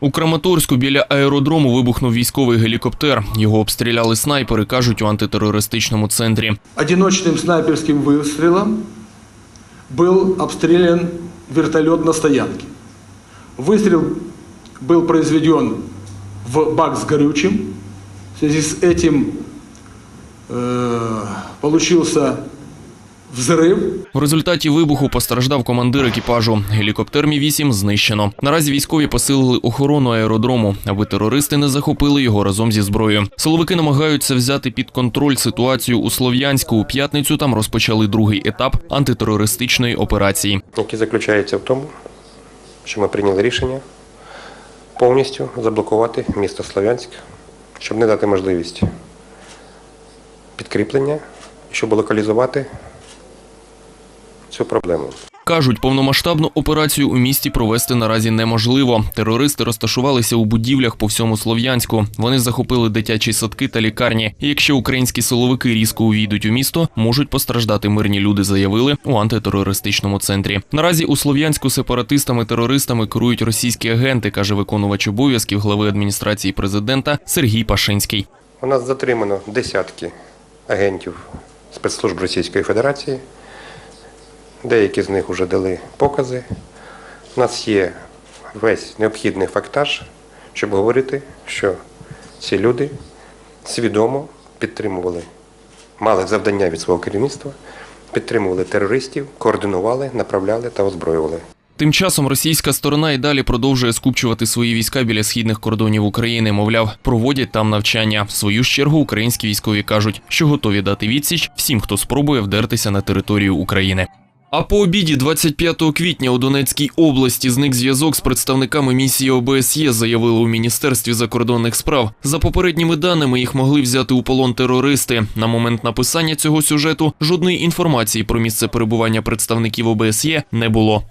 У Краматорську біля аеродрому вибухнув військовий гелікоптер. Його обстріляли снайпери, кажуть у антитерористичному центрі. Одиночным снайперским выстрелом был обстрелян вертолет на стоянке. Выстрел был произведен в бак с горючим. В связи с этим э, получился взрыв. В результаті вибуху постраждав командир екіпажу. Гелікоптер Мі-8 знищено. Наразі військові посилили охорону аеродрому, аби терористи не захопили його разом зі зброєю. Силовики намагаються взяти під контроль ситуацію у Слов'янську. У п'ятницю там розпочали другий етап антитерористичної операції. який заключається в тому, що ми прийняли рішення повністю заблокувати місто Слов'янськ, щоб не дати можливість підкріплення, щоб локалізувати цю проблему. Кажуть, повномасштабну операцію у місті провести наразі неможливо. Терористи розташувалися у будівлях по всьому Слов'янську. Вони захопили дитячі садки та лікарні. І якщо українські силовики різко увійдуть у місто, можуть постраждати мирні люди, заявили у антитерористичному центрі. Наразі у Слов'янську сепаратистами-терористами керують російські агенти, каже виконувач обов'язків глави адміністрації президента Сергій Пашинський. У нас затримано десятки агентів спецслужб Російської Федерації. Деякі з них вже дали покази. У нас є весь необхідний фактаж, щоб говорити, що ці люди свідомо підтримували, мали завдання від свого керівництва, підтримували терористів, координували, направляли та озброювали. Тим часом російська сторона і далі продовжує скупчувати свої війська біля східних кордонів України. Мовляв, проводять там навчання. В свою чергу українські військові кажуть, що готові дати відсіч всім, хто спробує вдертися на територію України. А по обіді 25 квітня у Донецькій області зник зв'язок з представниками місії ОБСЄ, заявили у міністерстві закордонних справ. За попередніми даними їх могли взяти у полон терористи. На момент написання цього сюжету жодної інформації про місце перебування представників ОБСЄ не було.